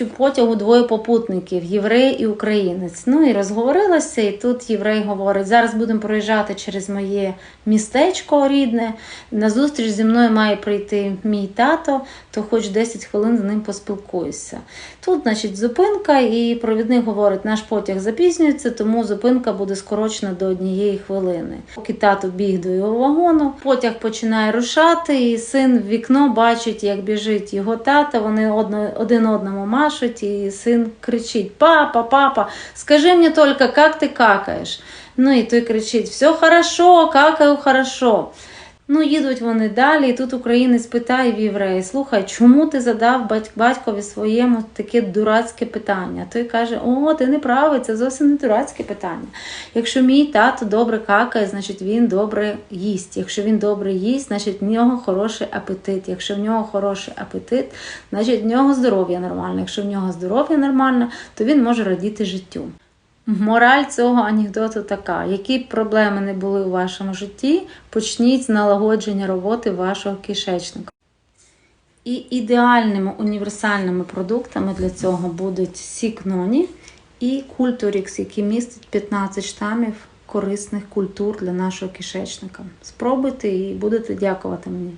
У потягу двоє попутників єврей і українець. Ну і розговорилася, і тут єврей говорить: зараз будемо проїжджати через моє містечко рідне. На зустріч зі мною має прийти мій тато, то хоч 10 хвилин з ним поспілкуюся. Тут, значить, зупинка, і провідник говорить, наш потяг запізнюється, тому зупинка буде скорочена до однієї хвилини. Поки тато біг до його вагону, потяг починає рушати, і син в вікно бачить, як біжить його тата. Вони один одному машуть, і син кричить: Папа, папа, скажи мені тільки, як ти какаєш? Ну і той кричить: все хорошо, какаю хорошо. Ну, їдуть вони далі, і тут українець питає в єврея: слухай, чому ти задав бать- батькові своєму таке дурацьке питання? Той каже: О, ти не правий, це зовсім не дурацьке питання. Якщо мій тато добре какає, значить він добре їсть. Якщо він добре їсть, значить в нього хороший апетит. Якщо в нього хороший апетит, значить в нього здоров'я нормальне. Якщо в нього здоров'я нормальне, то він може радіти життю. Мораль цього анекдоту така: які б проблеми не були у вашому житті, почніть з налагодження роботи вашого кишечника. І ідеальними універсальними продуктами для цього будуть сік ноні і культурікс, який містить 15 штамів корисних культур для нашого кишечника. Спробуйте і будете дякувати мені.